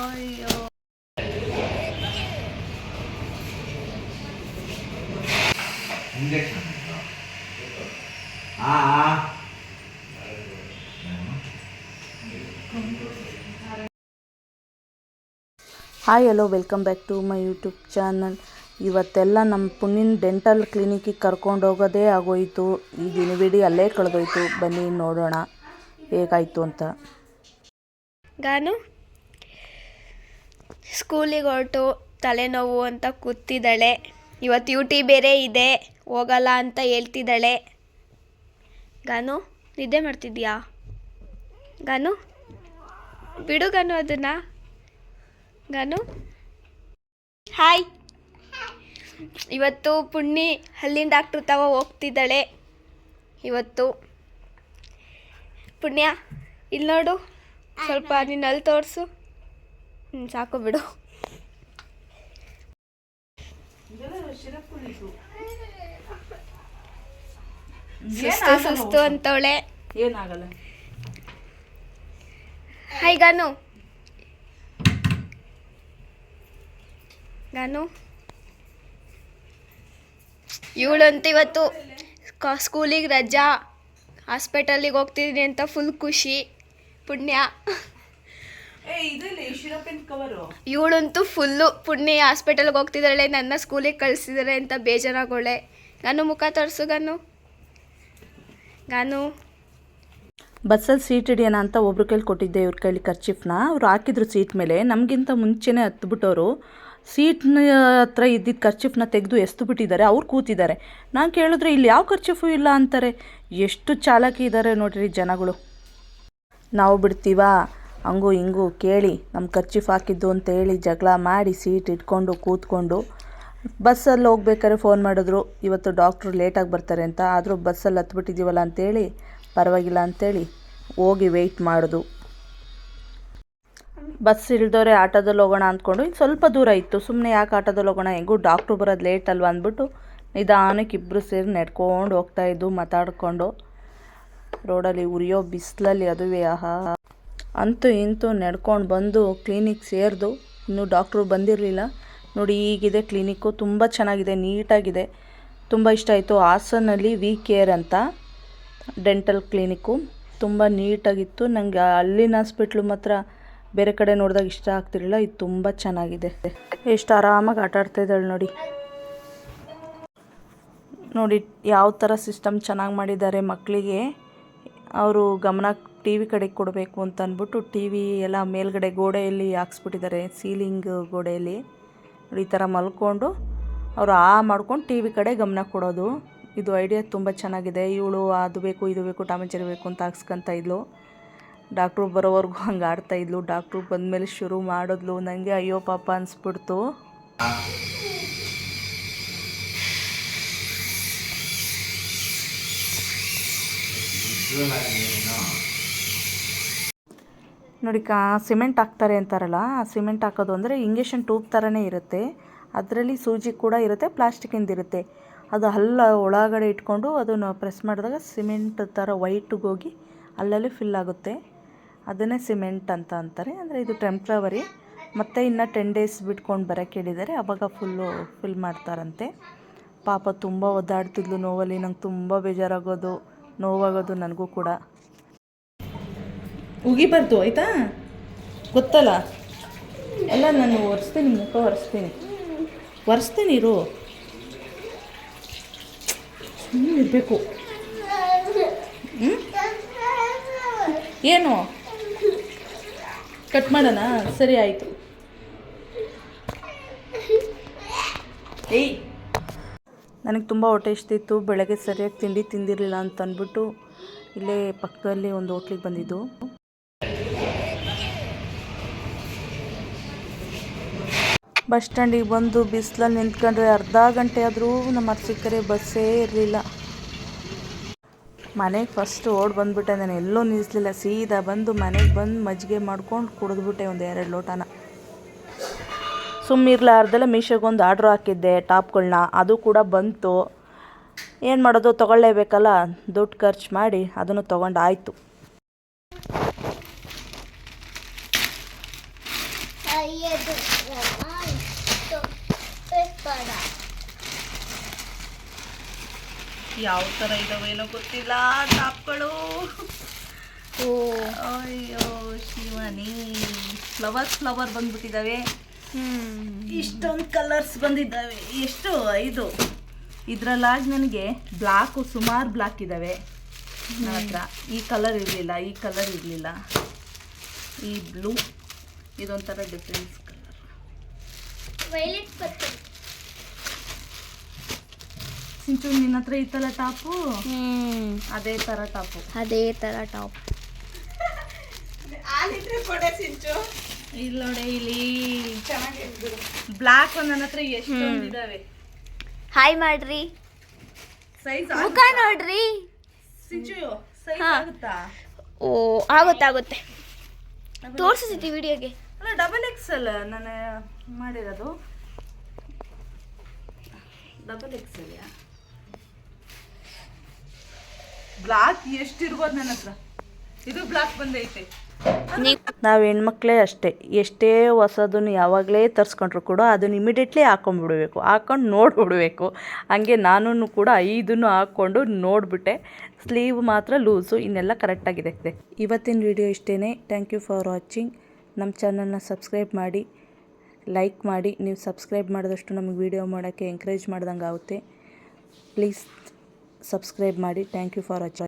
ಅಯ್ಯೋ ಇಂಜೆಕ್ಷನ್ ಆ hi hello welcome back to my YouTube channel ಇವತ್ತೆಲ್ಲ ನಮ್ಮ ಪುಣ್ಯನ ಡೆಂಟಲ್ ಕ್ಲಿನಿಕ್ಕಿಗೆ ಕರ್ಕೊಂಡು ಹೋಗೋದೇ ಆಗೋಯಿತು. ಈ ದಿನವಿಡೀ ಅಲ್ಲೇ ಕಳೆದೋಯ್ತು. ಬನ್ನಿ ನೋಡೋಣ. ಹೇಗಾಯಿತು ಅಂತ. ಗಾನು? ಸ್ಕೂಲಿಗೆ ಹೊರಟು ತಲೆನೋವು ಅಂತ ಕೂತಿದ್ದಾಳೆ. ಇವತ್ತು ಯು ಟಿ ಬೇರೆ ಇದೆ, ಹೋಗಲ್ಲ ಅಂತ ಹೇಳ್ತಿದ್ದಾಳೆ. ಗಾನು, ನಿದ್ದೆ ಮಾಡ್ತಿದ್ಯಾ ಗಾನು, ಬಿಡು ಗಾನು ಅದನ್ನ. ಗಾನು? ಹಾಯ್ ಇವತ್ತು ಪುಣ್ಣಿ ಹಲ್ಲಿನ ಡಾಕ್ಟ್ರ್ ತವ ಹೋಗ್ತಿದ್ದಾಳೆ. ಇವತ್ತು. ಪುಣ್ಯ ಇಲ್ಲಿ ನೋಡು ಸ್ವಲ್ಪ ನಿನ್ನ ಅಲ್ಲಿ ತೋರಿಸು. ಸಾಕು ಬಿಡು. ಸುಸ್ತು ಸುಸ್ತು ಅಂತವಳೆ. ಏನಾಗಲ್ಲ? ಹಾಯ್ ಗಾನು ಗಾನು ಅಂತ ಇವತ್ತು ಸ್ಕೂಲಿಗೆ ರಜಾ. ಹಾಸ್ಪಿಟಲಿಗೆ ಹೋಗ್ತಿದ್ದೀನಿ ಅಂತ ಫುಲ್ ಖುಷಿ. ಪುಣ್ಯ. ಇವಳಂತೂ ಫುಲ್ಲು ಪುಣ್ಯ ಹಾಸ್ಪಿಟಲ್ಗೆ ಹೋಗ್ತಿದ್ದಾಳೆ ನನ್ನ ಸ್ಕೂಲಿಗೆ ಕಳಿಸಿದ್ದಾರೆ ಅಂತ ಬೇಜಾರಾಗೋಳೆ. ನಾನು ಮುಖ ತೋರಿಸು ಗಾನು. ಗಾನು. ಬಸ್ಸಲ್ಲಿ ಸೀಟ್ ಹಿಡಿಯೋಣ ಅಂತ ಒಬ್ರು ಕೈಲಿ ಕೊಟ್ಟಿದ್ದೆ ಇವ್ರ ಕೈಲಿ ಖರ್ಚಿಫ್ನ ಅವ್ರು ಹಾಕಿದ್ರು ಸೀಟ್ ಮೇಲೆ. ನಮಗಿಂತ ಮುಂಚೆನೇ ಹತ್ಬಿಟ್ಟವರು. ಸೀಟ್ನ ಹತ್ರ ಇದ್ದಿದ್ದ ಖರ್ಚಿಫ್ನ ತೆಗೆದು ಎಸ್ತು ಬಿಟ್ಟಿದ್ದಾರೆ. ಅವ್ರು ಕೂತಿದ್ದಾರೆ. ನಾನು ಕೇಳಿದ್ರೆ ಇಲ್ಲಿ ಯಾವ ಖರ್ಚಿಫು ಇಲ್ಲ ಅಂತಾರೆ. ಎಷ್ಟು ಚಾಲಕಿ ಇದ್ದಾರೆ ನೋಡಿರಿ ಜನಗಳು. ನಾವು ಬಿಡ್ತೀವಾ? ಹಂಗೂ ಹಿಂಗೂ ಕೇಳಿ ನಮ್ಮ ಖರ್ಚಿಫ್ ಹಾಕಿದ್ದು ಅಂತೇಳಿ ಜಗಳ ಮಾಡಿ ಸೀಟ್ ಇಟ್ಕೊಂಡು ಕೂತ್ಕೊಂಡು ಬಸ್ಸಲ್ಲಿ ಹೋಗ್ಬೇಕಾದ್ರೆ ಫೋನ್ ಮಾಡಿದ್ರು, ಇವತ್ತು ಡಾಕ್ಟ್ರು ಲೇಟಾಗಿ ಬರ್ತಾರೆ ಅಂತ, ಆದರೂ ಬಸ್ಸಲ್ಲಿ ಹತ್ಬಿಟ್ಟಿದ್ದೀವಲ್ಲ ಅಂತೇಳಿ ಪರವಾಗಿಲ್ಲ ಅಂತೇಳಿ ಹೋಗಿ ವೆಯ್ಟ್ ಮಾಡೋದು. ಬಸ್ ಇಳಿದೋರೆ ಆಟೋದಲ್ಲಿ ಹೋಗೋಣ ಅಂದ್ಕೊಂಡು ಇನ್ನು ಸ್ವಲ್ಪ ದೂರ ಇತ್ತು. ಸುಮ್ಮನೆ ಯಾಕೆ ಆಟೋದಲ್ಲಿ ಹೋಗೋಣ? ಹೆಂಗೂ ಡಾಕ್ಟ್ರು ಬರೋದು ಲೇಟ್ ಅಲ್ವಾ ಅಂದ್ಬಿಟ್ಟು ನಿಧಾನಕ್ಕೆ ಇಬ್ಬರು ಸೇರಿ ನಡ್ಕೊಂಡು ಹೋಗ್ತಾಯಿದ್ದು ಮಾತಾಡಿಕೊಂಡು ರೋಡಲ್ಲಿ ಉರಿಯೋ ಬಿಸಿಲಲ್ಲಿ ಅದುವೇ, ಆಹಾ! ಅಂತೂ ಇಂತೂ ನಡ್ಕೊಂಡು ಬಂದು ಕ್ಲಿನಿಕ್ ಸೇರಿದು, ಇನ್ನೂ ಡಾಕ್ಟ್ರು ಬಂದಿರಲಿಲ್ಲ. ನೋಡಿ, ಈಗಿದೆ ಕ್ಲಿನಿಕ್ಕು ತುಂಬ ಚೆನ್ನಾಗಿದೆ, ನೀಟಾಗಿದೆ. ತುಂಬ ಇಷ್ಟ ಆಯಿತು. ಹಾಸನಲ್ಲಿ ವಿ ಕೇರ್ ಅಂತ ಡೆಂಟಲ್ ಕ್ಲಿನಿಕ್ಕು ತುಂಬ ನೀಟಾಗಿತ್ತು. ನನಗೆ ಅಲ್ಲಿನ ಹಾಸ್ಪಿಟ್ಲು ಮಾತ್ರ ಬೇರೆ ಕಡೆ ನೋಡಿದಾಗ ಇಷ್ಟ ಆಗ್ತಿರಲಿಲ್ಲ. ಇದು ತುಂಬ ಚೆನ್ನಾಗಿದೆ. ಎಷ್ಟು ಆರಾಮಾಗಿ ಆಟ ಆಡ್ತಾ ಇದ್ದಾಳೆ ನೋಡಿ. ನೋಡಿ, ಯಾವ ಥರ ಸಿಸ್ಟಮ್ ಚೆನ್ನಾಗಿ ಮಾಡಿದ್ದಾರೆ ಮಕ್ಕಳಿಗೆ. ಅವರು ಗಮನ ಟಿ ವಿ ಕಡೆಗೆ ಕೊಡಬೇಕು ಅಂತ ಅಂದ್ಬಿಟ್ಟು ಟಿ ವಿ ಎಲ್ಲ ಮೇಲ್ಗಡೆ ಗೋಡೆಯಲ್ಲಿ ಹಾಕ್ಸ್ಬಿಟ್ಟಿದ್ದಾರೆ ಸೀಲಿಂಗ್ ಗೋಡೆಯಲ್ಲಿ. ಈ ಥರ ಮಲ್ಕೊಂಡು ಅವರು ಆ ಮಾಡ್ಕೊಂಡು ಟಿ ವಿ ಕಡೆ ಗಮನ ಕೊಡೋದು. ಇದು ಐಡಿಯಾ ತುಂಬ ಚೆನ್ನಾಗಿದೆ. ಇವಳು ಅದು ಬೇಕು, ಇದು ಬೇಕು ಟಾಮೆಚರಿ ಬೇಕು ಅಂತ ಹಾಕ್ಸ್ಕೊಂತ ಇದ್ಲು. ಡಾಕ್ಟ್ರು ಬರೋವರೆಗೂ ಹಂಗೆ ಆಡ್ತಾ ಇದ್ಲು. ಡಾಕ್ಟ್ರು ಬಂದಮೇಲೆ ಶುರು ಮಾಡಿದ್ಲು. ನನಗೆ ಅಯ್ಯೋ ಪಾಪ ಅನಿಸ್ಬಿಡ್ತು. ನೋಡಿ, ಕಾ, ಸಿಮೆಂಟ್ ಹಾಕ್ತಾರೆ ಅಂತಾರಲ್ಲ, ಆ ಸಿಮೆಂಟ್ ಹಾಕೋದು ಅಂದರೆ ಇಂಗೇಷನ್ ಟ್ಯೂಬ್ ಥರನೇ ಇರುತ್ತೆ. ಅದರಲ್ಲಿ ಸೂಜಿ ಕೂಡ ಇರುತ್ತೆ, ಪ್ಲಾಸ್ಟಿಕ್ಕಿಂದ ಇರುತ್ತೆ. ಅದು ಹಲ್ಲ ಒಳಗಡೆ ಇಟ್ಕೊಂಡು ಅದನ್ನು ಪ್ರೆಸ್ ಮಾಡಿದಾಗ ಸಿಮೆಂಟ್ ಥರ ವೈಟಿಗೆ ಹೋಗಿ ಅಲ್ಲಲ್ಲಿ ಫಿಲ್ ಆಗುತ್ತೆ. ಅದನ್ನೇ ಸಿಮೆಂಟ್ ಅಂತ ಅಂತಾರೆ. ಅಂದರೆ ಇದು ಟೆಂಪ್ರವರಿ ಮತ್ತು ಇನ್ನು ಟೆನ್ ಡೇಸ್ ಬಿಟ್ಕೊಂಡು ಬರೋಕ್ಕೆ ಹೇಳಿದ್ದಾರೆ. ಆವಾಗ ಫುಲ್ಲು ಫಿಲ್ ಮಾಡ್ತಾರಂತೆ. ಪಾಪ ತುಂಬ ಒದ್ದಾಡ್ತಿದ್ಲು ನೋವಲ್ಲಿ. ನಂಗೆ ತುಂಬ ಬೇಜಾರಾಗೋದು, ನೋವಾಗೋದು ನನಗೂ ಕೂಡ. ಉಗಿಬಾರ್ದು ಆಯಿತಾ? ಗೊತ್ತಲ್ಲ? ಎಲ್ಲ ನಾನು ಒರೆಸ್ತೀನಿ, ಮುಖ ಒರೆಸ್ತೀನಿ. ಒರೆಸ್ತೀನಿ ಇರು. ಇರಬೇಕು. ಏನು? ಕಟ್ ಮಾಡೋಣ? ಸರಿ, ಆಯಿತು. ಏಯ್! ನನಗೆ ತುಂಬ ಹೊಟ್ಟೆ ಇಷ್ಟಿತ್ತು ಬೆಳಗ್ಗೆ ಸರಿಯಾಗಿ ತಿಂಡಿ ತಿಂದಿರಲಿಲ್ಲ ಅಂತ ಅಂದ್ಬಿಟ್ಟು ಇಲ್ಲೇ ಪಕ್ಕದಲ್ಲಿ ಒಂದು ಹೋಟ್ಲಿಗೆ ಬಂದಿದ್ದು. ಬಸ್ ಸ್ಟ್ಯಾಂಡಿಗೆ ಬಂದು ಬಿಸಿಲಲ್ಲಿ ನಿಂತ್ಕೊಂಡ್ರೆ ಅರ್ಧ ಗಂಟೆ ಆದರೂ ನಮ್ಮ ಸಿಕ್ಕರೆ ಬಸ್ಸೇ ಇರಲಿಲ್ಲ. ಮನೆಗೆ ಫಸ್ಟ್ ಓಡ್ ಬಂದುಬಿಟ್ಟೆ ನಾನು ಎಲ್ಲೂ ನಿಲ್ಲಿಸಲಿಲ್ಲ. ಸೀದಾ ಬಂದು ಮನೆಗೆ ಬಂದು ಮಜ್ಜಿಗೆ ಮಾಡ್ಕೊಂಡು ಕುಡಿದ್ಬಿಟ್ಟೆ ಒಂದು ಎರಡು ಲೋಟನ. ಸುಮ್ಮಿರ್ಲಾರ್ದೆಲ್ಲ ಮೀಶೋಗೊಂದು ಆರ್ಡ್ರ್ ಹಾಕಿದ್ದೆ ಟಾಪ್ಗಳನ್ನ ಅದು ಕೂಡ ಬಂತು. ಏನು ಮಾಡೋದು, ತೊಗೊಳ್ಳೇಬೇಕಲ್ಲ? ದುಡ್ಡು ಖರ್ಚು ಮಾಡಿ ಅದನ್ನು ತೊಗೊಂಡು ಆಯಿತು. ಯಾವ ಥರ ಇದಾವೇನೋ ಗೊತ್ತಿಲ್ಲ ಟಾಪ್ಗಳು. ಓ. ಅಯ್ಯೋ ಶಿವನಿ. ಫ್ಲವರ್ ಫ್ಲವರ್ ಬಂದ್ಬಿಟ್ಟಿದ್ದಾವೆ ಹ್ಮ್. ಇಷ್ಟೊಂದು ಕಲರ್ಸ್ ಬಂದಿದ್ದಾವೆ. ಎಷ್ಟು? ಐದು. ಇದರಲ್ಲಾಗಿ ನನಗೆ ಬ್ಲಾಕು ಸುಮಾರು ಬ್ಲಾಕ್ ಇದ್ದಾವೆ ನನ್ನ ಹತ್ರ. ಈ ಕಲರ್ ಇರಲಿಲ್ಲ ಈ ಕಲರ್ ಇರಲಿಲ್ಲ. ಈ ಬ್ಲೂ ಇದೊಂಥರ ಡಿಫ್ರೆನ್ಸ್ ಕಲರ್ ಸಿಂಚು ನಿನ್ನ ಹತ್ರ ಇತ್ತಲ್ಲ ಟಾಪು? ಅದೇ ಥರ ಟಾಪು. ಅದೇ ತರ ಟಾಪ್. ಇಲ್ಲಿ ನೋಡಿ ಇಲ್ಲಿ. ಬ್ಲಾಕ್ ನನ್ನ ಹತ್ರ ಎಷ್ಟೊಂದು ಇದಾವೆ. ಹಾಯ್ ಮಾಡ್ರಿ. ಸೈಜ್ ಮುಖ ನೋಡ್ರಿ. ಸಿಂಚು ಸೈಜ್. ಆಗುತ್ತಾ? ಓ ಆಗುತ್ತೆ ಆಗುತ್ತೆ. ತೋರಿಸ್ತಿ ವಿಡಿಯೋಗೆ ಅಲ್ಲ ಡಬಲ್ ಎಕ್ಸೆಲ್ ನಾನು ಮಾಡಿರೋದು. ಡಬಲ್ ಎಕ್ಸ್ ಯಾ? ಬ್ಲಾಕ್ ಎಷ್ಟಿರ್ಬೋದು ನನ್ನ ಹತ್ರ? ಇದು ಬ್ಲಾಕ್ ಬಂದೈತೆ. ನಾವು ಹೆಣ್ಮಕ್ಳೇ ಅಷ್ಟೇ. ಎಷ್ಟೇ ಹೊಸದನ್ನು ಯಾವಾಗಲೇ ತರಿಸ್ಕೊಂಡ್ರು ಕೂಡ ಅದನ್ನು ಇಮಿಡಿಯೇಟ್ಲಿ ಹಾಕೊಂಡ್ಬಿಡ್ಬೇಕು ಹಾಕೊಂಡು ನೋಡ್ಬಿಡ್ಬೇಕು. ಹಂಗೆ ನಾನು ಕೂಡ ಐದನ್ನು ಹಾಕ್ಕೊಂಡು ನೋಡಿಬಿಟ್ಟೆ. ಸ್ಲೀವ್ ಮಾತ್ರ ಲೂಸು ಇನ್ನೆಲ್ಲ ಕರೆಕ್ಟಾಗಿದೆ ಇವತ್ತಿನ ವಿಡಿಯೋ ಇಷ್ಟೇ ಥ್ಯಾಂಕ್ ಯು ಫಾರ್ ವಾಚಿಂಗ್ ನಮ್ಮ ಚಾನಲ್ನ ಸಬ್ಸ್ಕ್ರೈಬ್ ಮಾಡಿ, ಲೈಕ್ ಮಾಡಿ, ನೀವು ಸಬ್ಸ್ಕ್ರೈಬ್ ಮಾಡಿದಷ್ಟು ನಮಗೆ ವಿಡಿಯೋ ಮಾಡೋಕ್ಕೆ ಎಂಕರೇಜ್ ಮಾಡ್ದಂಗೆ ಆಗುತ್ತೆ ಪ್ಲೀಸ್ ಸಬ್ಸ್ಕ್ರೈಬ್ ಮಾಡಿ. Thank you for watching.